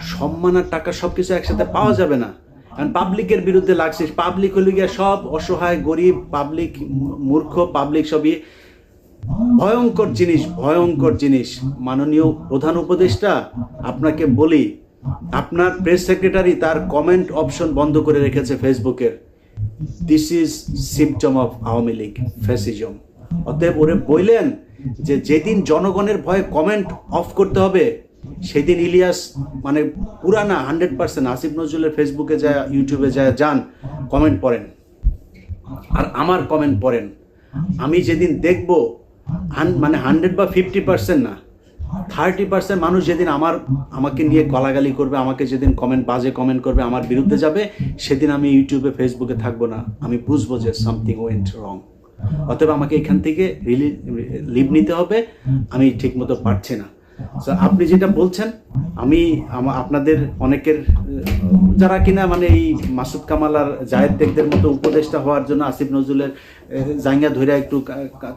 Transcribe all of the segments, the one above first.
সম্মান আর টাকা সব কিছু একসাথে পাওয়া যাবে না। কারণ পাবলিকের বিরুদ্ধে লাগছে। পাবলিক হলে গিয়ে সব অসহায়, গরিব পাবলিক মূর্খ পাবলিক সবই ভয়ঙ্কর জিনিস ভয়ঙ্কর জিনিস। মাননীয় প্রধান উপদেষ্টা, আপনাকে বলি, আপনার প্রেস সেক্রেটারি তার কমেন্ট অপশন বন্ধ করে রেখেছে ফেসবুকের this is symptom of Awami League fascism অতএব ওরে বললেন যে যেদিন জনগণের ভয়ে কমেন্ট অফ করতে হবে সেদিন ইলিয়াস মানে পুরানা হান্ড্রেড পার্সেন্ট আসিফ নজরুলের ফেসবুকে যায়, ইউটিউবে যায়, যান কমেন্ট পড়েন। আর আমার কমেন্ট পড়েন। আমি যেদিন দেখব মানে হান্ড্রেড বা ফিফটি পার্সেন্ট না, থার্টি পার্সেন্ট মানুষ যেদিন আমার, আমাকে নিয়ে গলাগালি করবে, আমাকে যেদিন কমেন্ট বাজে কমেন্ট করবে, আমার বিরুদ্ধে যাবে, সেদিন আমি ইউটিউবে, ফেসবুকে থাকব না। আমি বুঝব যে সামথিং ওয়েন্ট রং অতএব আমাকে এখান থেকে রিলি লিভ নিতে হবে। আমি ঠিকমতো পারছি না। আপনি যেটা বলছেন আমি আপনাদের অনেকের যারা কিনা মানে এই মাসুদ কামাল আর জায়েদ টেকদের মতো উপদেষ্টা হওয়ার জন্য আসিফ নজরুলের জাঙ্গা ধরে একটু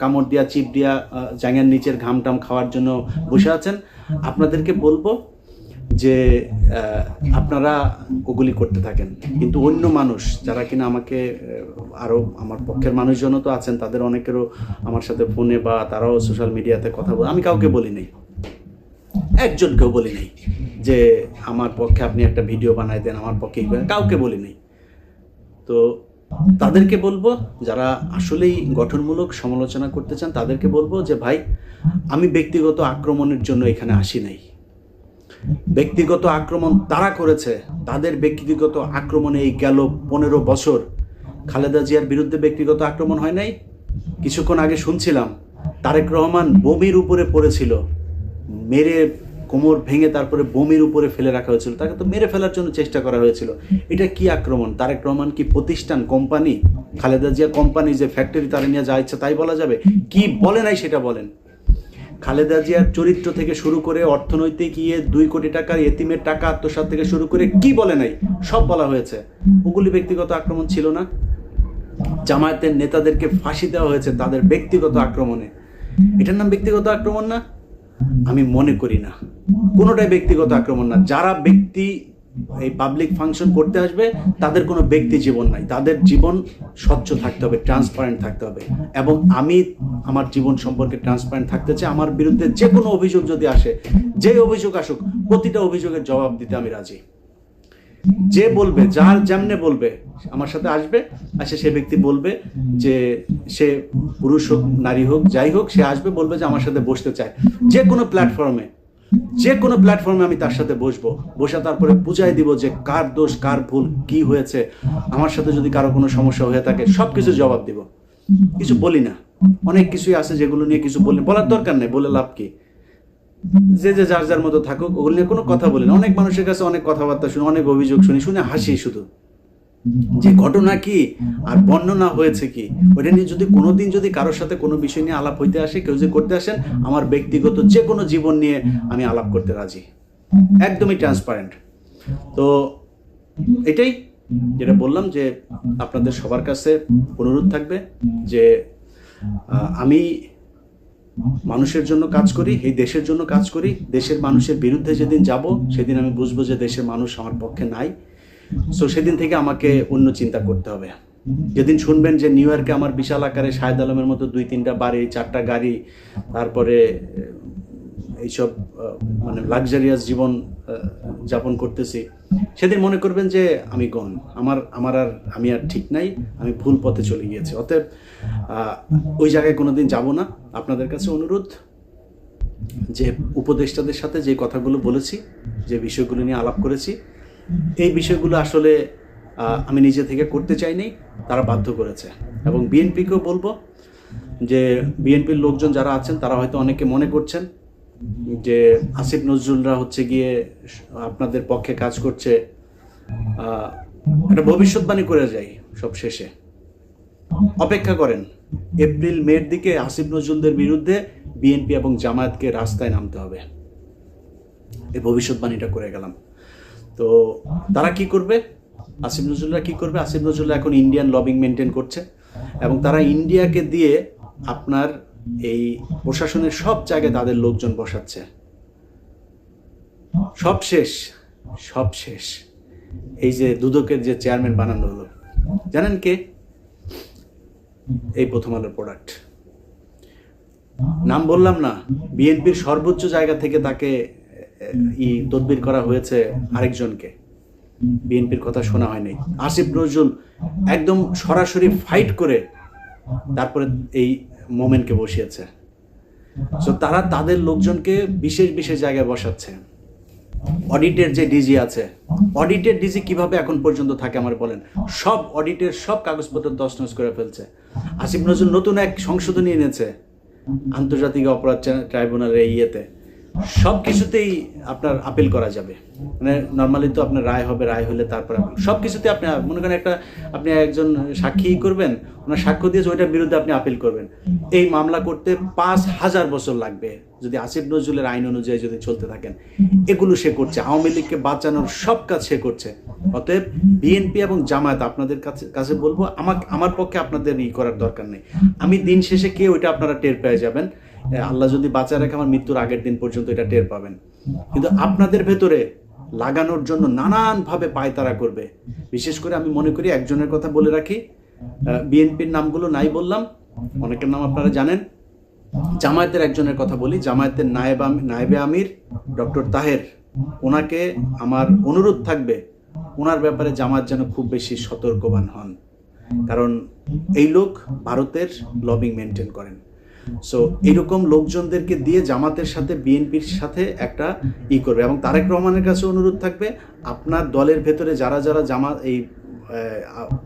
কামড় দিয়া চিপ দিয়া জাঙ্গার নিচের ঘাম টাম খাওয়ার জন্য বসে আছেন। আপনাদেরকে বলব যে আপনারা ওগুলি করতে থাকেন। কিন্তু অন্য মানুষ যারা কিনা আমাকে আহ, আরও আমার পক্ষের মানুষজনও তো আছেন তাদের অনেকেরও আমার সাথে ফোনে বা তারাও সোশ্যাল মিডিয়াতে কথা বলে আমি কাউকে বলি নাই। একজনকেও বলি নাই যে আমার পক্ষে আপনি একটা ভিডিও বানাই দেন, আমার পক্ষে কাউকে বলি নাই। তো তাদেরকে বলব, যারা আসলেই গঠনমূলক সমালোচনা করতে চান, তাদেরকে বলব যে, ভাই, আমি ব্যক্তিগত আক্রমণের জন্য এখানে আসি নাই। ব্যক্তিগত আক্রমণ তারা করেছে, তাদের ব্যক্তিগত আক্রমণে এই গেল পনেরো বছর। খালেদা জিয়ার বিরুদ্ধে ব্যক্তিগত আক্রমণ হয় নাই। কিছুক্ষণ আগে শুনছিলাম, তারেক রহমান বমির উপরে পড়েছিল, মেরে কোমর ভেঙে তারপরে বমির উপরে ফেলে রাখা হয়েছিল। তাকে তো মেরে ফেলার জন্য চেষ্টা করা হয়েছিল। এটা কি আক্রমণ? তারেক রহমান কি প্রতিষ্ঠান, কোম্পানি? খালেদা জিয়া কোম্পানি, যে ফ্যাক্টরি তারা নিয়ে যা ইচ্ছা তাই বলা যাবে? কি বলে নাই সেটা বলেন। খালেদা জিয়ার চরিত্র থেকে শুরু করে অর্থনৈতিক ইয়ে দুই কোটি টাকার এতিমের টাকা আত্মসাৎ থেকে শুরু করে কি বলে নাই? সব বলা হয়েছে। ওগুলি ব্যক্তিগত আক্রমণ ছিল না। জামায়াতের নেতাদেরকে ফাঁসি দেওয়া হয়েছে তাদের ব্যক্তিগত আক্রমণে। এটার নাম ব্যক্তিগত আক্রমণ না? আমি মনে করি না। কোনোটাই ব্যক্তিগত আক্রমণ না। যারা ব্যক্তি এই পাবলিক ফাংশন করতে আসবে, তাদের কোনো ব্যক্তি জীবন নাই। তাদের জীবন স্বচ্ছ থাকতে হবে ট্রান্সপারেন্ট থাকতে হবে। এবং আমি আমার জীবন সম্পর্কে ট্রান্সপারেন্ট থাকতে চাই। আমার বিরুদ্ধে যে কোনো অভিযোগ যদি আসে যে অভিযোগ আসুক, প্রতিটা অভিযোগের জবাব দিতে আমি রাজি। যে বলবে, যার যেমনে বলবে, আমার সাথে আসবে আসে সে ব্যক্তি বলবে যে সে পুরুষ হোক, নারী হোক, যাই হোক, সে আসবে, বলবে যে আমার সাথে বসতে চায়। যে কোনো প্ল্যাটফর্মে যে কোনো প্ল্যাটফর্মে আমি তার সাথে বসবো। বসে তারপরে বুঝাই দিব যে কার দোষ, কার ভুল, কি হয়েছে। আমার সাথে যদি কারও কোনো সমস্যা হয়ে থাকে সব কিছু জবাব দিব। কিছু বলি না। অনেক কিছুই আছে যেগুলো নিয়ে কিছু বলি বলার দরকার নেই, বলে লাভ কি? যে যে যার যার মতো থাকুক, ওগুলো নিয়ে কোনো কথা বলি না। অনেক মানুষের কাছে অনেক কথাবার্তা শুনি, অনেক অভিযোগ শুনি, শুনে হাসি শুধু। যে ঘটনা কি? আর বর্ণনা হয়েছে কি? ওটা নিয়ে যদি কোনোদিন যদি কারোর সাথে কোনো বিষয় নিয়ে আলাপ হইতে আসে, কেউ যদি করতে আসেন, আমার ব্যক্তিগত যে কোনো জীবন নিয়ে আমি আলাপ করতে রাজি। একদমই ট্রান্সপারেন্ট তো এটাই যেটা বললাম যে আপনাদের সবার কাছে অনুরোধ থাকবে যে আমি মানুষের জন্য কাজ করি, এই দেশের জন্য কাজ করি, দেশের মানুষের বিরুদ্ধে যেদিন যাব, সেদিন আমি বুঝব যে দেশের মানুষ আমার পক্ষে নাই। সো সেদিন থেকে আমাকে অন্য চিন্তা করতে হবে। যেদিন শুনবেন যে নিউ ইয়র্কে আমার বিশাল আকারে শাহেদ আলমের মতো দুই তিনটা বাড়ি, চারটা গাড়ি, তারপরে এইসব মানে লাক্সারিয়াস জীবন যাপন করতেছি, সেদিন মনে করবেন যে আমি গণ। আমার আমার আর, আমি আর ঠিক নাই, আমি ভুল পথে চলে গিয়েছি। অতএব ওই জায়গায় কোনোদিন যাব না। আপনাদের কাছে অনুরোধ যে উপদেষ্টাদের সাথে যে কথাগুলো বলেছি, যে বিষয়গুলো নিয়ে আলাপ করেছি, এই বিষয়গুলো আসলে আমি নিজে থেকে করতে চাইনি, তারা বাধ্য করেছে। এবং বিএনপিকেও বলব যে বিএনপির লোকজন যারা আছেন, তারা হয়তো অনেকে মনে করছেন যে আসিফ নজরুলরা হচ্ছে গিয়ে আপনাদের পক্ষে কাজ করছে একটা ভবিষ্যৎবাণী করে যাই সব শেষে অপেক্ষা করেন। এপ্রিল, মের দিকে আসিফ নজরুলদের বিরুদ্ধে বিএনপি এবং জামায়াতকে রাস্তায় নামতে হবে। এই ভবিষ্যৎবাণীটা করে গেলাম। তো তারা কি করবে? আসিফ নজরুলরা কি করবে? আসিফ নজরুল্লাহ এখন ইন্ডিয়ান লবিং মেনটেন করছে এবং তারা ইন্ডিয়াকে দিয়ে আপনার এই প্রশাসনের সব জায়গায় তাদের লোকজন বসাচ্ছে। সব শেষ সব শেষ। এই যে দুদকের যে চেয়ারম্যান বানানো হলো। জানেন কে? এই প্রথম আলোর প্রোডাক্ট নাম বললাম না বিএনপির সর্বোচ্চ জায়গা থেকে তাকে ই তদবির করা হয়েছে আরেকজনকে। বিএনপির কথা শোনা হয়নি। আসিফ নজরুল একদম সরাসরি ফাইট করে তারপরে এই মোমেন্টকে বসিয়েছে। তারা তাদের লোকজনকে বিশেষ বিশেষ জায়গায় বসাচ্ছে। অডিটের যে ডিজি আছে অডিটের ডিজি কীভাবে এখন পর্যন্ত থাকে আমার বলেন? সব অডিটের সব কাগজপত্র তছনছ করে ফেলছে। আসিফ নজরুল নতুন এক সংশোধনী এনেছে আন্তর্জাতিক অপরাধ ট্রাইব্যুনালের ইয়েতে। সব কিছুতেই আপনার আপিল করা যাবে। মানে নর্মালি তো আপনার রায় হবে, রায় হলে তারপর সব কিছুতে আপনি, মনে করেন একটা, আপনি একজন সাক্ষী করবেন, ওনার সাক্ষ্য দিয়েছে ওইটার বিরুদ্ধে আপনি আপিল করবেন। এই মামলা করতে পাঁচ হাজার বছর লাগবে, যদি আসিফ নজরুলের আইন অনুযায়ী যদি চলতে থাকেন। এগুলো সে করছে, আওয়ামী লীগকে বাঁচানোর সব কাজ সে করছে। অতএব বিএনপি এবং জামায়াত আপনাদের কাছে কাছে বলব, আমাকে, আমার পক্ষে আপনাদের ই করার দরকার নেই। আমি দিন শেষে কে ওইটা আপনারা টের পেয়ে যাবেন। আল্লাহ যদি বাঁচায় রাখে আমার মৃত্যুর আগের দিন পর্যন্ত এটা টের পাবেন। কিন্তু আপনাদের ভেতরে লাগানোর জন্য নানানভাবে পায়তারা করবে। বিশেষ করে আমি মনে করি একজনের কথা বলে রাখি বিএনপির নামগুলো নাই বললাম, অনেকের নাম আপনারা জানেন। জামায়াতের একজনের কথা বলি, জামায়াতের নায়েব নায়েবে আমির ডক্টর তাহের। ওনাকে আমার অনুরোধ থাকবে, ওনার ব্যাপারে জামায়াত যেন খুব বেশি সতর্কবান হন। কারণ এই লোক ভারতের লবিং মেনটেন করেন। সো এইরকম লোকজনদেরকে দিয়ে জামাতের সাথে, বিএনপির সাথে একটা ই করবে এবং তারেক রহমানের কাছে অনুরোধ থাকবে, আপনার দলের ভেতরে যারা যারা জামা এই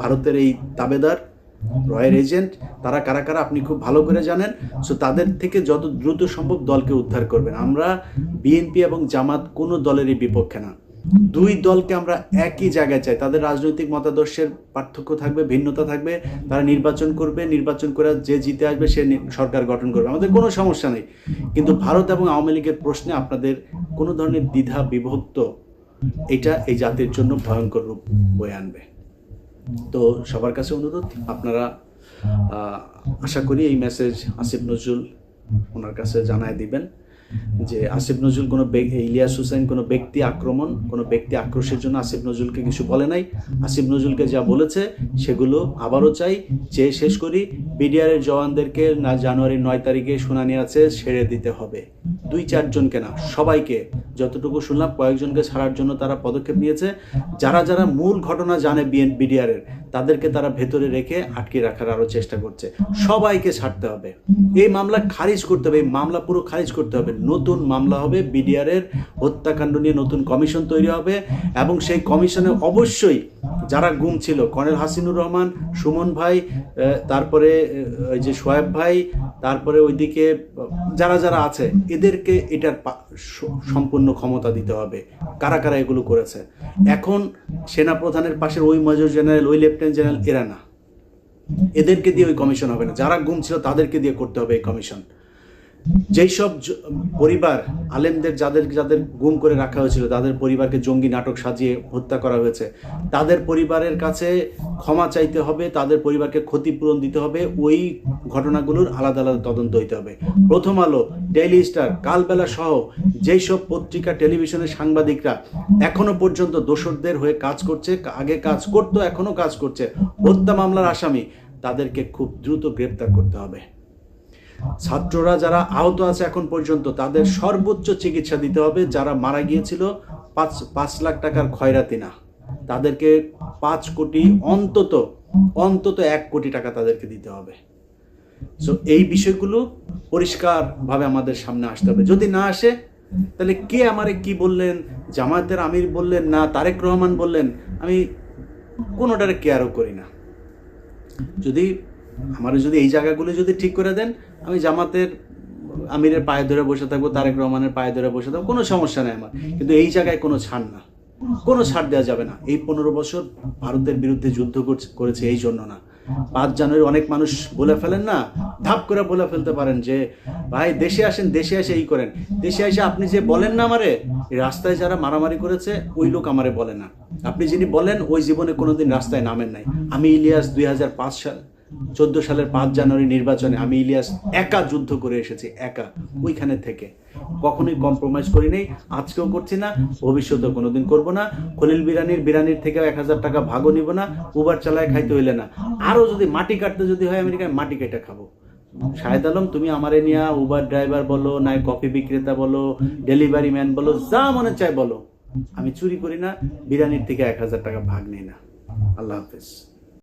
ভারতের এই দাবেদার রয়্যাল এজেন্ট, তারা কারা কারা আপনি খুব ভালো করে জানেন সো তাদের থেকে যত দ্রুত সম্ভব দলকে উদ্ধার করবেন। আমরা বিএনপি এবং জামাত কোনো দলেরই বিপক্ষে না। দুই দলকে আমরা একই জায়গায় চাই। তাদের রাজনৈতিক মতাদর্শের পার্থক্য থাকবে, ভিন্নতা থাকবে। তারা নির্বাচন করবে, নির্বাচন করে যে জিতে আসবে, সে সরকার গঠন করবে। আমাদের কোনো সমস্যা নেই। কিন্তু ভারত এবং আওয়ামী লীগের প্রশ্নে আপনাদের কোনো ধরনের দ্বিধা, বিভক্ত, এটা এই জাতির জন্য ভয়ঙ্কর রূপ বয়ে আনবে। তো সবার কাছে অনুরোধ, আপনারা আশা করি এই মেসেজ আসিফ নজরুল ওনার কাছে জানায় দিবেন। যে আসিফ নজরুল কোনো ইলিয়াস হুসাইন কোনো ব্যক্তি আক্রমণ, কোনো ব্যক্তি আক্রোশের জন্য আসিফ নজরুলকে কিছু বলে নাই। আসিফ নজরুলকে যা বলেছে সেগুলো আবারও চাই চেয়ে শেষ করি, বিডিআরের জওয়ানদেরকে না জানুয়ারির নয় তারিখে শুনানি আছে, ছেড়ে দিতে হবে। দুই চারজনকে না, সবাইকে যতটুকু শুনলাম কয়েকজনকে ছাড়ার জন্য তারা পদক্ষেপ নিয়েছে। যারা যারা মূল ঘটনা জানে বিএন বিডিআরের তাদেরকে তারা ভেতরে রেখে আটকে রাখার আরও চেষ্টা করছে। সবাইকে ছাড়তে হবে। এই মামলা খারিজ করতে হবে, এই মামলা পুরো খারিজ করতে হবে। নতুন মামলা হবে বিডিআরের হত্যাকাণ্ড নিয়ে নতুন কমিশন তৈরি হবে এবং সেই কমিশনে অবশ্যই যারা গুম ছিল, কর্নেল হাসিনুর রহমান, সুমন ভাই তারপরে ওই যে সোয়েব ভাই, তারপরে ওইদিকে যারা যারা আছে এদেরকে এটার সম্পূর্ণ ক্ষমতা দিতে হবে। কারা কারা এগুলো করেছে? এখন সেনাপ্রধানের পাশের ওই মেজর জেনারেল ওই লেফটেন্যান্ট জেনারেল এরা না। এদেরকে দিয়ে ওই কমিশন হবে না। যারা গুম ছিল তাদেরকে দিয়ে করতে হবে এই কমিশন যেই সব পরিবার, আলেমদের যাদের যাদের গুম করে রাখা হয়েছিল, তাদের পরিবারকে জঙ্গি নাটক সাজিয়ে হত্যা করা হয়েছে, তাদের পরিবারের কাছে ক্ষমা চাইতে হবে, তাদের পরিবারকে ক্ষতিপূরণ দিতে হবে, ওই ঘটনাগুলোর আলাদা আলাদা তদন্ত হইতে হবে। প্রথম আলো, ডেইলি স্টার, কালবেলা সহ যেই সব পত্রিকা টেলিভিশনের সাংবাদিকরা এখনও পর্যন্ত দোষরদের হয়ে কাজ করছে আগে কাজ করতো, এখনও কাজ করছে, হত্যা মামলার আসামি, তাদেরকে খুব দ্রুত গ্রেপ্তার করতে হবে। ছাত্ররা যারা আহত আছে এখন পর্যন্ত তাদের সর্বোচ্চ চিকিৎসা দিতে হবে যারা মারা গিয়েছিল পাঁচ পাঁচ লাখ টাকার ক্ষয়রাতি না। তাদেরকে পাঁচ কোটি অন্তত অন্তত এক কোটি টাকা তাদেরকে দিতে হবে। সো এই বিষয়গুলো পরিষ্কারভাবে আমাদের সামনে আসতে হবে। যদি না আসে তাহলে কে আমারে কি বললেন জামায়াতের আমির বললেন না তারেক রহমান বললেন আমি কোনোটারে কেয়ারও করি না। যদি আমার যদি এই জায়গাগুলো যদি ঠিক করে দেন, আমি জামাতের আমিরের পায়ে ধরে বসে থাকব, তারেক রহমানের পায়ে ধরে বসে থাকব, কোনো সমস্যা নেই আমার। কিন্তু এই জায়গায় কোনো ছাড় না। কোনো ছাড় দেওয়া যাবে না। এই পনেরো বছর ভারতের বিরুদ্ধে যুদ্ধ করেছে এই জন্য না। পাঁচ জানুয়ারি অনেক মানুষ বলে ফেলেন না, ধাপ করে বলে ফেলতে পারেন যে, ভাই, দেশে আসেন, দেশে এসে এই করেন। দেশে এসে আপনি যে বলেন না আমারে রাস্তায় যারা মারামারি করেছে, ওই লোক আমারে বলে না। আপনি যিনি বলেন, ওই জীবনে কোনোদিন রাস্তায় নামেন নাই। আমি ইলিয়াস দুই হাজার পাঁচ সাল চোদ্দ সালের পাঁচ জানুয়ারি নির্বাচনে আমি ইলিয়াস একা যুদ্ধ করে এসেছি, একা, ওইখানে থেকে। কখনোই কম্প্রোমাইজ করি নাই আজকেও করছি না, ভবিষ্যতেও কোনোদিন করব না। খলিল বিরানির বিরানির থেকেও এক হাজার টাকা ভাগও নিব না, উবার চালায় খাইতে হইলে না। আরও যদি মাটি কাটতে যদি হয় আমেরিকায়, মাটি কেটে খাব। শাহেদ আলম, তুমি আমারে নিয়ে উবার ড্রাইভার বলো, নাই কফি বিক্রেতা বলো, ডেলিভারি ম্যান বলো, যা মনে চায় বলো। আমি চুরি করি না, বিরানির থেকে এক হাজার টাকা ভাগ নেই না। আল্লাহ হাফেজ।